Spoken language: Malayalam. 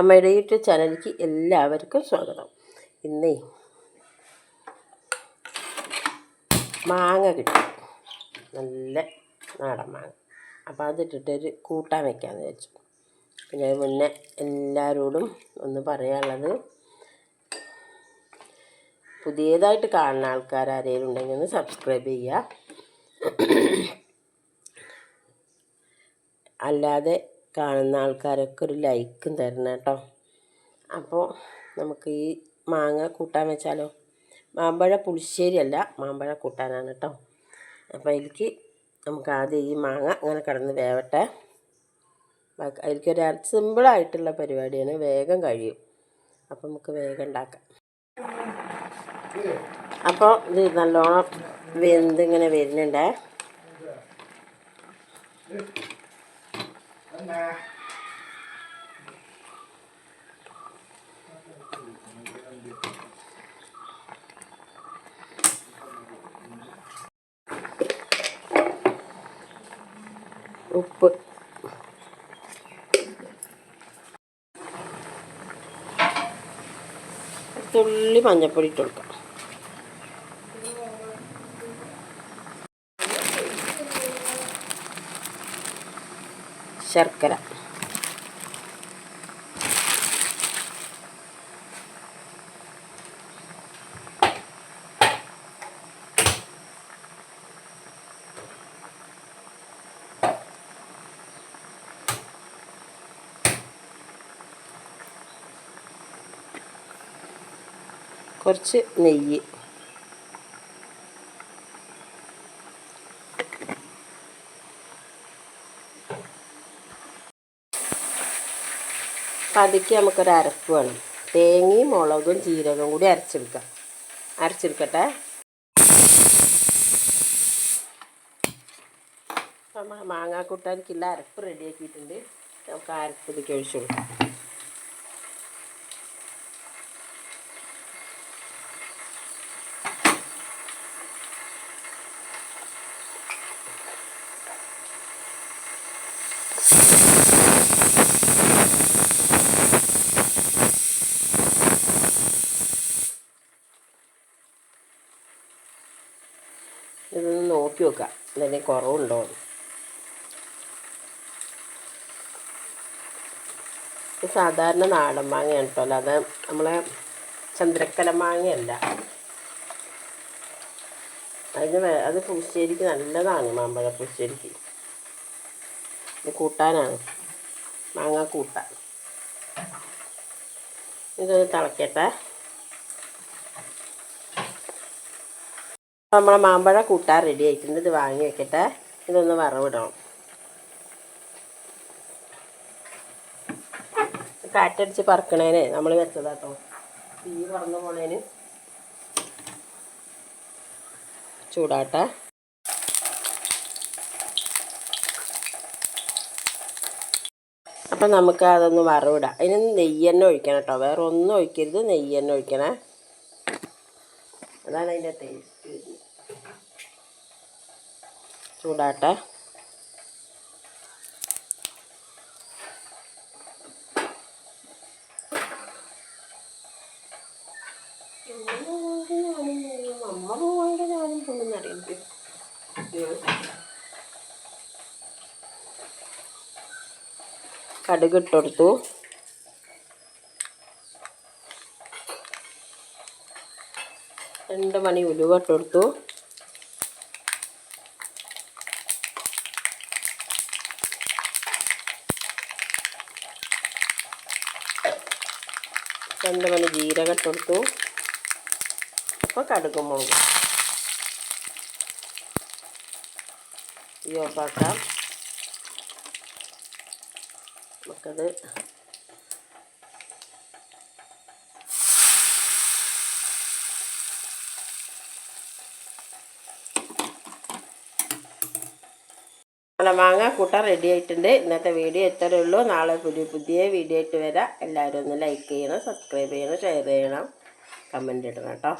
അമ്മയുടെ യൂട്യൂബ് ചാനലിലേക്ക് എല്ലാവർക്കും സ്വാഗതം. ഇന്നേ മാങ്ങ കിട്ടി. നല്ല നാടൻ മാങ്ങ. അപ്പോൾ അതിട്ടിട്ടൊരു കൂട്ടാൻ വെക്കാമെന്ന് വെച്ചു പിന്നെ ഞാൻ മുന്നേ എല്ലാവരോടും ഒന്ന് പറയാനുള്ളത് പുതിയതായിട്ട് കാണുന്ന ആൾക്കാർ ആരെങ്കിലും ഉണ്ടെങ്കിൽ ഒന്ന് സബ്സ്ക്രൈബ് ചെയ്യുക. അല്ലാതെ കാണുന്ന ആൾക്കാരൊക്കെ ഒരു ലൈക്കും തരണം കേട്ടോ. അപ്പോൾ നമുക്ക് ഈ മാങ്ങ കൂട്ടാൻ വെച്ചാലോ? മാമ്പഴ പുളിശ്ശേരി അല്ല മാമ്പഴ കൂട്ടാനാണ് കേട്ടോ. അപ്പോൾ അതിലേക്ക് നമുക്ക് ആദ്യം ഈ മാങ്ങ അങ്ങനെ കിടന്ന് വേവട്ടെ. അതിലേക്കൊരു സിമ്പിളായിട്ടുള്ള പരിപാടിയാണ് വേഗം കഴിയും. അപ്പോൾ നമുക്ക് വേഗം ഉണ്ടാക്കാം. അപ്പോൾ ഇത് നല്ലോണം വെന്ത് ഇങ്ങനെ ഉപ്പ്. തുള്ളി മഞ്ഞപ്പൊടി ഇട്ട് കൊടുക്കാം. ശർക്കര. കുറച്ച് നെയ്യ്. പതുക്കെ നമുക്കൊരു അരപ്പ് വേണം. തേങ്ങയും മുളകും ജീരകവും കൂടി അരച്ചെടുക്കാം. അരച്ചെടുക്കട്ടെ? മാങ്ങാ കൂട്ടാനിക്കില്ല അരപ്പ് റെഡിയാക്കിയിട്ടുണ്ട്. നമുക്ക് അരപ്പ് ഇതൊക്കെ ഒഴിച്ചു കൊടുക്കാം. ഇതൊന്ന് നോക്കി വെക്കാം. ഇതിന് കുറവുണ്ടോ? സാധാരണ നാടൻ മാങ്ങയാണ് കേട്ടോ. അല്ലാതെ നമ്മളെ ചന്ദ്രക്കല മാങ്ങയല്ല. അതിന് അത് പുളിശ്ശേരിക്ക് നല്ലതാണ് മാമ്പഴ പുളിശ്ശേരിക്ക്. ഇത് കൂട്ടാനാണ്. മാങ്ങ കൂട്ടാൻ. ഇതൊന്ന് തിളക്കട്ടെ. അപ്പോൾ നമ്മളെ മാമ്പഴ കൂട്ടാൻ റെഡി ആയിട്ടുണ്ട്. ഇത് വാങ്ങി വെക്കട്ടെ ഇതൊന്ന് വറവിടണം. കാറ്റടിച്ച് പറക്കണേനെ. നമ്മൾ വെച്ചതാട്ടോ. തീ പറന്നു പോണേന്. ചൂടാട്ട. അപ്പം നമുക്ക് അതൊന്ന് വറവിടാം. അതിന് നെയ്യ് തന്നെ ഒഴിക്കണം കേട്ടോ. വേറെ ഒന്നും ഒഴിക്കരുത്. നെയ്യ് തന്നെ ഒഴിക്കണേ. അതാണ് അതിന്റെ ടേസ്റ്റ് ചൂടാട്ടെ. അമ്മ പോവാണ്ട് ഞാനും കടുക് ഇട്ടുകൊടുത്തു രണ്ട് മണി ഉലുവ ഇട്ടുകൊടുത്തു രണ്ട് മണി ജീരകം ഇട്ടുകൊടുത്തു അപ്പോൾ കടുക് മുളക്. ഈ ഓഫാക്കാം നമുക്കത് മാങ്ങ കൂട്ടം റെഡി ആയിട്ടുണ്ട്. ഇന്നത്തെ വീഡിയോ ഇത്രയേ ഉള്ളൂ. നാളെ പുതിയ പുതിയ വീഡിയോ ആയിട്ട് വരാം. എല്ലാവരും ഒന്ന് ലൈക്ക് ചെയ്യണം സബ്സ്ക്രൈബ് ചെയ്യണം ഷെയർ ചെയ്യണം. കമന്റ് ഇടണം കേട്ടോ.